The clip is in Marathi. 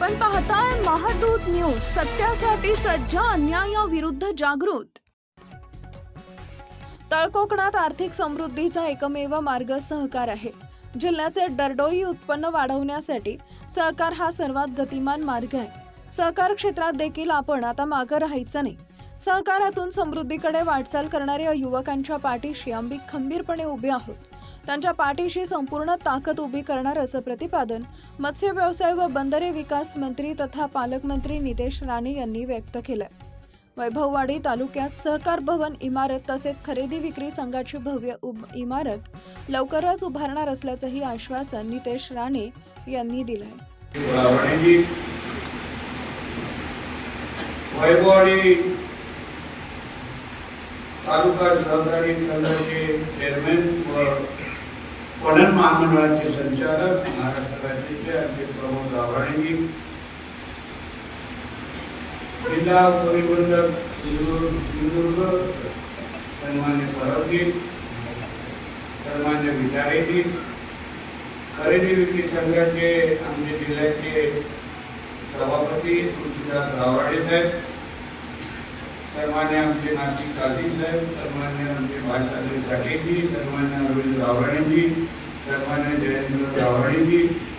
आपण पाहताय महादूत न्यूज सत्यासाठी सज्ज अन्यायाविरुद्ध जागृत. तळकोकणात आर्थिक समृद्धीचा एकमेव मार्ग सहकार आहे. जिल्ह्याचे दरडोई उत्पन्न वाढवण्यासाठी सहकार हा सर्वात गतिमान मार्ग आहे. सहकार क्षेत्रात देखील आपण आता मागं राहायचं नाही. सहकारातून समृद्धीकडे वाटचाल करणाऱ्या युवकांच्या पाठीशी आम्ही खंबीरपणे उभे आहोत. त्यांच्या पाठीशी संपूर्ण ताकद उभी करणार असं प्रतिपादन मत्स्य व्यवसाय व बंदरे विकास मंत्री तथा पालकमंत्री नितेश राणे यांनी व्यक्त केलं वैभववाडी तालुक्यात सहकार भवन इमारत तसेच खरेदी विक्री संघाची भव्य इमारत लवकरच उभारणार असल्याचंही आश्वासन नितेश राणे यांनी दिलं आहे वैभववाडी तालुका सहकारी संघाचे चेअरमॅन व पणन महामंडळाचे संचालक महाराष्ट्र राज्याचे आमचे प्रमोद रावणेजी जिल्हा परिबंधक सिंधुदुर्ग सन्मान्य परबजी सन्मान्य विचारेजी खरेदी विक्री संघाचे आमचे जिल्ह्याचे सभापती तुलसीदास रावाडे साहेब सन्मान्य आमचे नाशिक काझी साहेब सन्मान्य आमचे भालचंद्र साठेजी सन्मान्य अरविंद रावणेजी सन्मान्य जयेंद्र रावणेजी